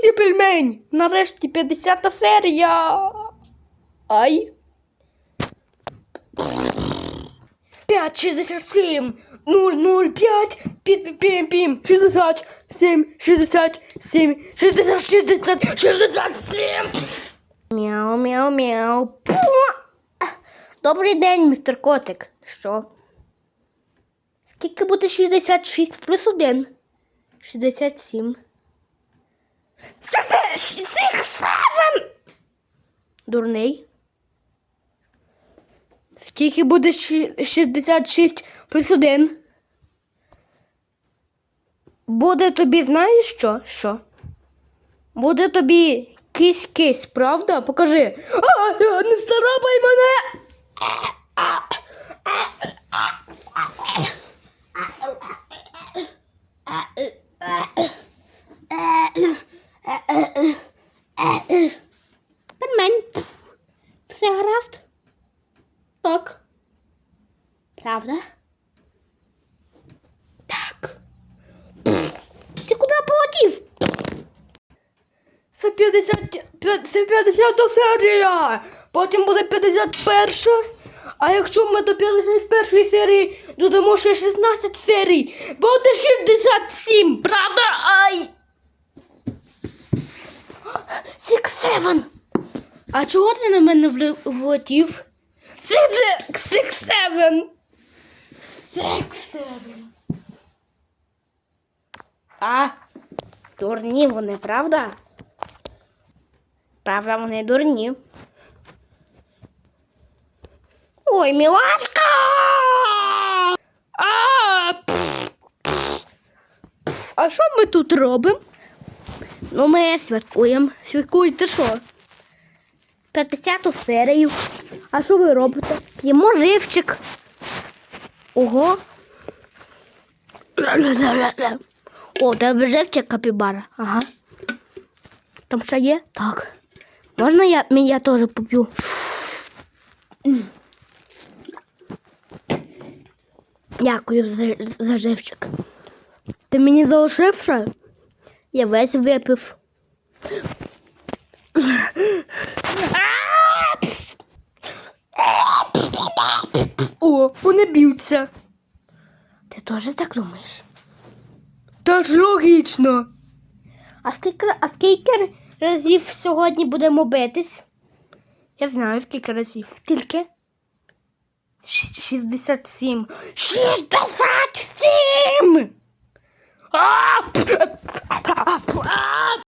Лусі пельмень! Нарешті 50 серія. Ай. 567 005 пім пім пім 67 67 60 60 67 Мяу, мяу, мяу. Пу! Добрий день, містер Котик. Що? Скільки буде 66 плюс 1? 67. Six, seven! Дурний. Скільки буде 66 плюс 1? Буде тобі, знаєш що? Що? Буде тобі кись-кись, правда? Покажи. А, не царапай мене! Пельмень. Все гаразд? Так. Правда? Так. Ти куди полетів? Це 50, це 50 серія. Потім буде 51. А якщо ми до 51 серії додамо ще 16 серій, буде 67, правда? Ай! Seven. А чого ти на мене вли- влетів? Six, six seven. Six seven. А, дурні вони, правда? Правда, вони дурні. Ой, мілашка! А, пф, пф, пф. а що ми тут робимо? Ну, ми святкуємо. Святкуєте що? 50 серію. А що ви робите? П'ємо живчик. Ого. О, тебе живчик капібара. Ага. Там ще є? Так. Можна я, я теж поп'ю? Дякую за, за живчик. Ти мені залишив ще? Я весь випив. О, вони б'ються. Ти теж так думаєш? Та ж логічно. А скільки, а скільки разів сьогодні будемо битись? Я знаю, скільки разів. Скільки? Щ- 67. 67! 아!